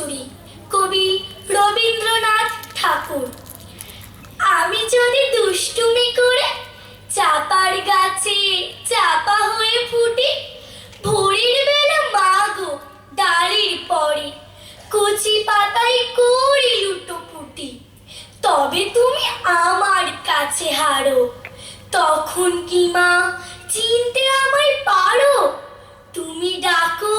কচুরি কবি রবীন্দ্রনাথ ঠাকুর। আমি যদি দুষ্টুমি করে চাপার গাছে চাপা হয়ে ফুটি ভোরের বেলা মাগো ডালির পরে কচি পাতায় করি লুটোপুটি তবে তুমি আমার কাছে হারো। তখন কি মা চিনতে আমায় পারো? তুমি ডাকো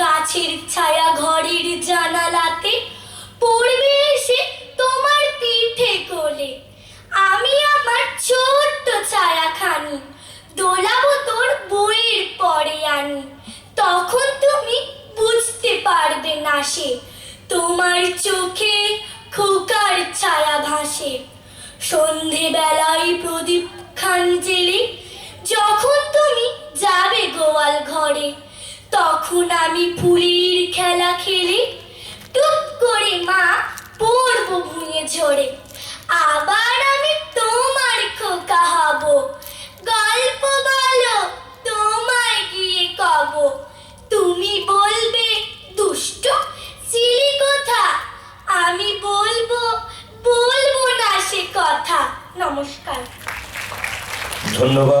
গাছের ছায়া ঘরের জানালাতে পড়বে এসে তোমার পিঠে কোলে। আমি আমার ছোট্ট ছায়া খানি দোলাবো তোর বইয়ের পরে আনি। তখন তুমি বুঝতে পারবে না সে তোমার চোখে খোকার ছায়া ভাসে। সন্ধেবেলায় প্রদীপ খান জেলে যখন তুমি যাবে গোয়াল ঘরে তখন আমি ফুলের খেলা খেলে। টুপ করে মা পড়ব ভুঁয়ে ঝরে। আবার আমি তোমার খোকা হব। গল্প বলো, তোমায় গিয়ে কব। তুমি বলবে, দুষ্ট, চিলি কথা? আমি বলব বলব না সে কথা। নমস্কার। ধন্যবাদ।